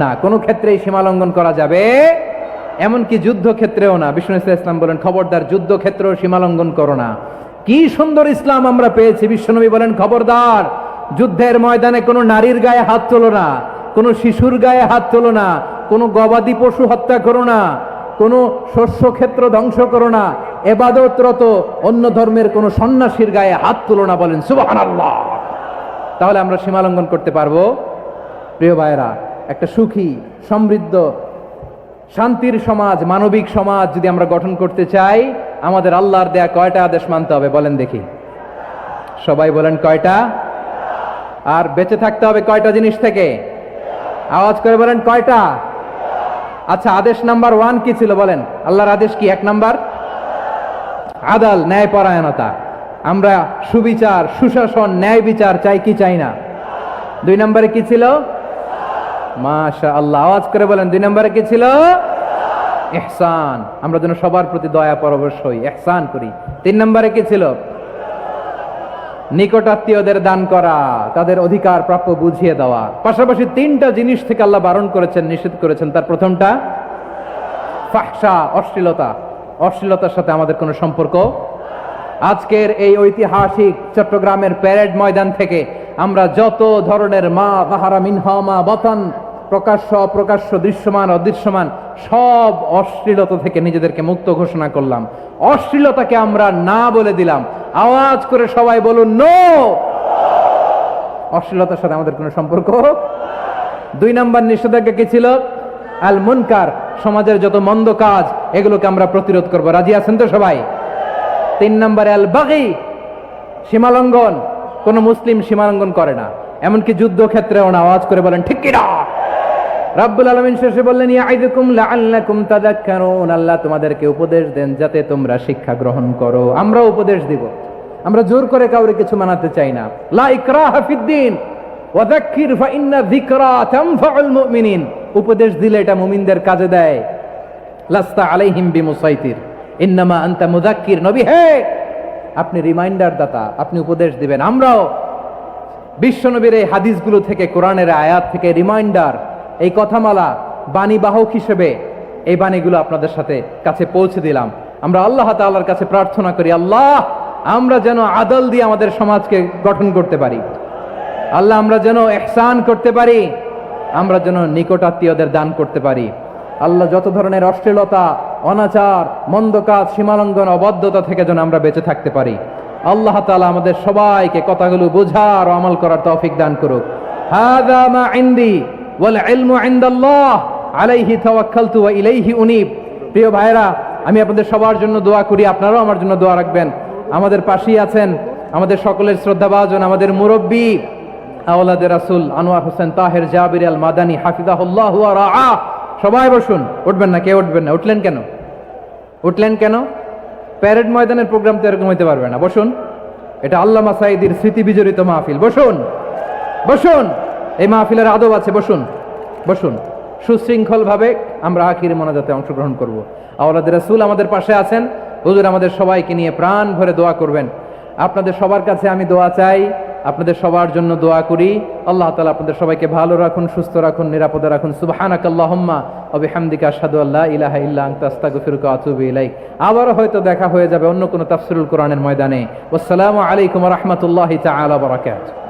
না, কোনো ক্ষেত্রেই সীমা লঙ্ঘন করা যাবে, এমনকি যুদ্ধ ক্ষেত্রেও না। বিষ্ণু ইসলাম বলেন, খবরদার যুদ্ধ ক্ষেত্রেও সীমা লঙ্ঘন করো না। কি সুন্দর ইসলাম আমরা পেয়েছি, বিশ্বনবী বলেন, খবরদার, যুদ্ধের ময়দানে কোনো নারীর গায়ে হাত তোলো না, কোনো শিশুর গায়ে হাত তোলো না, কোনো গবাদি পশু হত্যা করো না, কোনো শস্য ক্ষেত্র ধ্বংস করো না, এবাদতরত অন্য ধর্মের কোনো সন্ন্যাসীর গায়ে হাত তোলো না বলেন সুবহানাল্লাহ। তাহলে আমরা সীমা লঙ্ঘন করতে পারব? প্রিয় ভাইরা একটা সুখী, সমৃদ্ধ, শান্তির সমাজ, মানবিক সমাজ যদি আমরা গঠন করতে চাই, আমাদের আল্লাহর দেয়া কয়টা আদেশ মানতে হবে বলেন দেখি। সবাই বলেন কয়টা? আর বেঁচে থাকতে হবে কয়টা জিনিস থেকে? আওয়াজ করে বলেন কয়টা? আচ্ছা আদেশ নাম্বার ওয়ান কি ছিল বলেন? আল্লাহর আদেশ কি? এক নাম্বার? আদাল ন্যায় পরায়ণতা আমরা সুবিচার, সুশাসন ন্যায় বিচার চাই কি চাই না? দুই নম্বরে কি ছিল? মাশা আল্লাহ আওয়াজ করে বলেন, দুই নম্বরে কি ছিল? এহসান আমরা যেন সবার প্রতি দয়া পরবশ হই এহসান করি। তিন নম্বরে কি ছিল? নিকটাত্মীয়দের দান করা, তাদের অধিকার প্রাপ্য বুঝিয়ে দেওয়া। পাশাপাশি তিনটা জিনিস থেকে আল্লাহ বারণ করেছেন, নিষেধ করেছেন। তার প্রথমটা, ফাহসা, অশ্লীলতা। অশ্লীলতার সাথে আমাদের কোনো সম্পর্ক? আজকের এই ঐতিহাসিক চট্টগ্রামের প্যারেড ময়দান থেকে আমরা যত ধরনের মা বাহারা মিনহা মা বতন প্রকাশ্য, অপ্রকাশ্য, দৃশ্যমান, অদৃশ্যমান, সব অশ্লীলতা থেকে নিজেদেরকে মুক্ত ঘোষণা করলাম। অশ্লীলতাকে আমরা না বলে দিলাম। আওয়াজ করে সবাই বলুন, নো! অশ্লীলতার সাথে আমাদের কোনো সম্পর্ক? দুই নম্বর নিষেধাজ্ঞা কি ছিল? আল মুনকার, সমাজের যত মন্দ কাজ, এগুলোকে আমরা প্রতিরোধ করব। রাজি আছেন তো সবাই? তিন নম্বরে আল বাগি, সীমালঙ্ঘন। কোন মুসলিম সীমালঙ্ঘন করে না। এমনকি যুদ্ধ ক্ষেত্রেও না। আওয়াজ করে বলেন, ঠিক কিনা? রাব্বুল আলামিন শেষে বললেন আল্লাহ তোমাদেরকে উপদেশ দেন যাতে তোমরা শিক্ষা গ্রহণ করো। আমরা উপদেশ দিব। আমরা জোর করে কাউরে কিছু মানাতে চাই না। উপদেশ দিলে এটা মুমিনদের কাজে দেয়। লাস্তা আলাইহিম ইন্নামা নবী, হে! আপনি রিমাইন্ডার দাতা, আপনি উপদেশ দিবেন। আমরাও বিশ্বনবীর এই হাদিসগুলো থেকে, কোরআনের আয়াত থেকে রিমাইন্ডার এই কথামালা বাণী বাহক হিসেবে এই বাণীগুলো আপনাদের সাথে কাছে পৌঁছে দিলাম। আমরা আল্লাহ তাআলার কাছে প্রার্থনা করি, আল্লাহ, আমরা যেন আদল দিয়ে আমাদের সমাজকে গঠন করতে পারি। আল্লাহ, আমরা যেন এহসান করতে পারি, আমরা যেন নিকটাত্মীয়দের দান করতে পারি। আল্লাহ, যত ধরনের অশ্লীলতা, অনাচার, মন্দ কাজ, সীমালঙ্ঘন অবদ্ধতা থেকে যেন আমরা বেঁচে থাকতে পারি। আল্লাহ তাআলা আমাদের সবাইকে কথাগুলো বোঝার আমল করার তৌফিক দান করুক। হাদা ইনদি। আলাইহি ইলাইহি প্রিয় ভাইরা আমি আপনাদের সবার জন্য দোয়া করি, আপনারাও আমার জন্য দোয়া রাখবেন। আমাদের পাশেই আছেন আমাদের সকলের শ্রদ্ধাভাজন, আমাদের মুরব্বী আওলাদের রাসূল আনোয়ার হোসেন তাহের জাবির আল মাদানী হাফিজাহুল্লাহ সবাই বসুন। উঠবেন না, কে উঠবেন না? উঠলেন কেন? উঠলেন কেন? প্যারেড ময়দানের প্রোগ্রাম তো এরকম হইতে পারবে না। বসুন। এটা আল্লামা সাইদির স্মৃতি বিজড়িত মাহফিল। বসুন। বসুন। এই মাহফিলের আদব আছে, বসুন বসুন। সুশৃঙ্খল ভাবে আমরা আখির মোনাজাতে অংশগ্রহণ করব। আওলাদ রাসূল আমাদের পাশে আছেন। হুজুর আমাদের সবাইকে নিয়ে প্রাণ ভরে দোয়া করবেন। আপনাদের সবার কাছে আমি দোয়া চাই, আপনাদের সবার জন্য দোয়া করি। আল্লাহ তালা আপনাদের সবাইকে ভালো রাখুন, সুস্থ রাখুন, নিরাপদে রাখুন। সুবহানাকাল্লাহুম্মা ওয়া বিহামদিকা সাদু আল্লাহ ইলাহা ইল্লা আনতা, আস্তাগফিরুকা ওয়া আতুবু ইলাইক। আবারও হয়তো দেখা হয়ে যাবে অন্য কোনো তাফসীরুল কোরআনের ময়দানে। আসসালামু আলাইকুম রাহমাতুল্লাহি তাআলা ওয়া বারাকাতুহু।